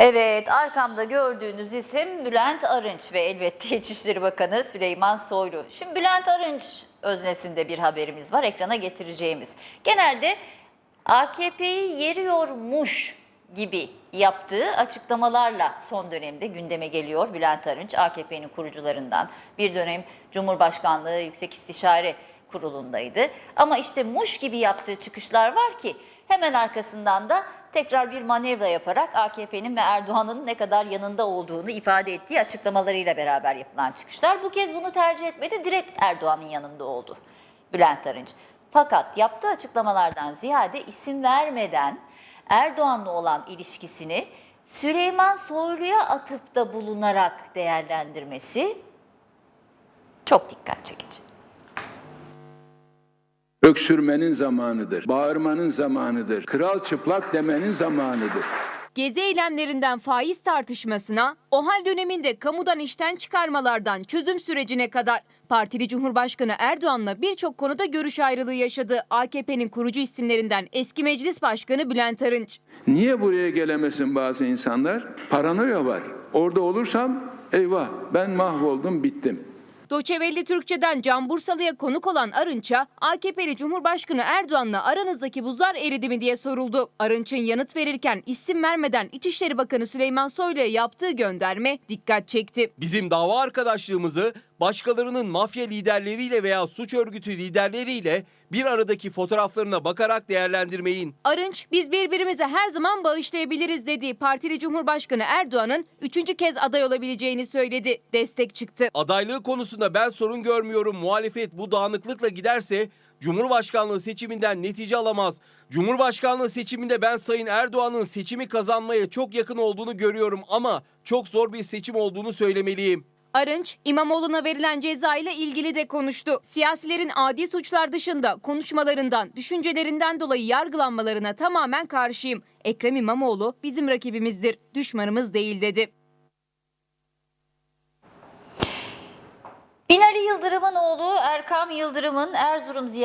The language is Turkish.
Evet, arkamda gördüğünüz isim Bülent Arınç ve elbette İçişleri Bakanı Süleyman Soylu. Şimdi Bülent Arınç öznesinde bir haberimiz var ekrana getireceğimiz. Genelde AKP'yi yeriyormuş gibi yaptığı açıklamalarla son dönemde gündeme geliyor Bülent Arınç, AKP'nin kurucularından. Bir dönem Cumhurbaşkanlığı Yüksek İstişare Kurulu'ndaydı. Ama işte muş gibi yaptığı çıkışlar var ki hemen arkasından da tekrar bir manevra yaparak AKP'nin ve Erdoğan'ın ne kadar yanında olduğunu ifade ettiği açıklamalarıyla beraber yapılan çıkışlar. Bu kez bunu tercih etmedi, direkt Erdoğan'ın yanında oldu Bülent Arınç. Fakat yaptığı açıklamalardan ziyade isim vermeden Erdoğan'la olan ilişkisini Süleyman Soylu'ya atıfta bulunarak değerlendirmesi çok dikkat çekici. Öksürmenin zamanıdır, bağırmanın zamanıdır, kral çıplak demenin zamanıdır. Gezi eylemlerinden faiz tartışmasına, OHAL döneminde kamudan işten çıkarmalardan çözüm sürecine kadar partili Cumhurbaşkanı Erdoğan'la birçok konuda görüş ayrılığı yaşadı. AKP'nin kurucu isimlerinden eski Meclis Başkanı Bülent Arınç. Niye buraya gelemesin bazı insanlar? Paranoya var. Orada olursam eyvah ben mahvoldum bittim. Doçevelli Türkçe'den Can Bursalı'ya konuk olan Arınç'a AKP'li Cumhurbaşkanı Erdoğan'la aranızdaki buzlar eridi mi diye soruldu. Arınç'ın yanıt verirken isim vermeden İçişleri Bakanı Süleyman Soylu'ya yaptığı gönderme dikkat çekti. Bizim dava arkadaşlığımızı başkalarının mafya liderleriyle veya suç örgütü liderleriyle bir aradaki fotoğraflarına bakarak değerlendirmeyin. Arınç biz birbirimize her zaman bağışlayabiliriz dediği partili Cumhurbaşkanı Erdoğan'ın üçüncü kez aday olabileceğini söyledi. Destek çıktı. Adaylığı konusunda ben sorun görmüyorum. Muhalefet bu dağınıklıkla giderse Cumhurbaşkanlığı seçiminden netice alamaz. Cumhurbaşkanlığı seçiminde ben Sayın Erdoğan'ın seçimi kazanmaya çok yakın olduğunu görüyorum ama çok zor bir seçim olduğunu söylemeliyim. Arınç, İmamoğlu'na verilen ceza ile ilgili de konuştu. Siyasilerin adi suçlar dışında konuşmalarından, düşüncelerinden dolayı yargılanmalarına tamamen karşıyım. Ekrem İmamoğlu bizim rakibimizdir, düşmanımız değil dedi. Binali Yıldırım'ın oğlu Erkam Yıldırım'ın Erzurum ziyareti